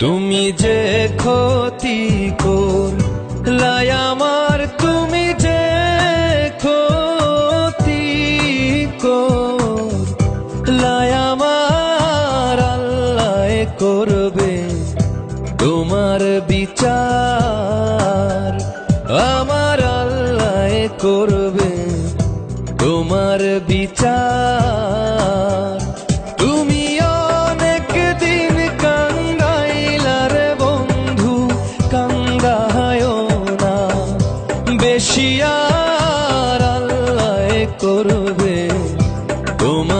তুমি যে ক্ষতি কর তোমার বিচার আমার আল্লাহ করবে। তোমার বিচার। তুমি অনেক দিন কাঙ্গাইলার বন্ধু কাঙ্গায় না। বেশি আর আল্লাহ করবে। তোমার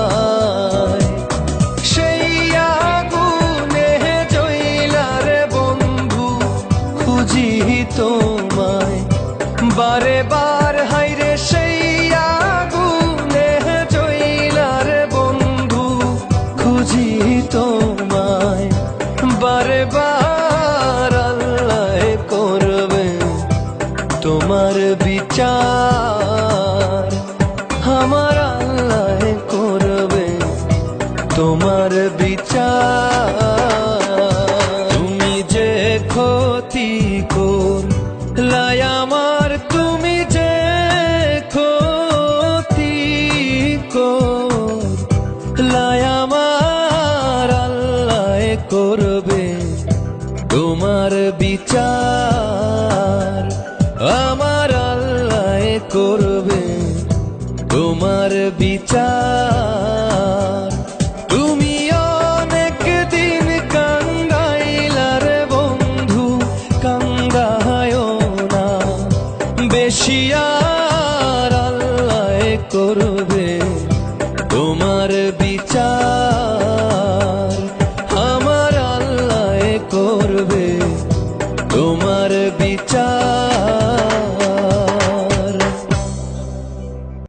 খুঁজি তোমায়। বারে বার হাইরে সেই আগুনে জইলার বন্ধু খুঁজি তোমায়। বারে বার আল্লাহ করবে তোমার বিচার। আমার আল্লাহ করবে তোমার বিচার। বিচার আমার আল্লাহ করবে তোমার বিচার। তুমি অনেক দিন কাঙ্গাইলার বন্ধু কাঙ্গায় না। বেশিয়া করবে তোমার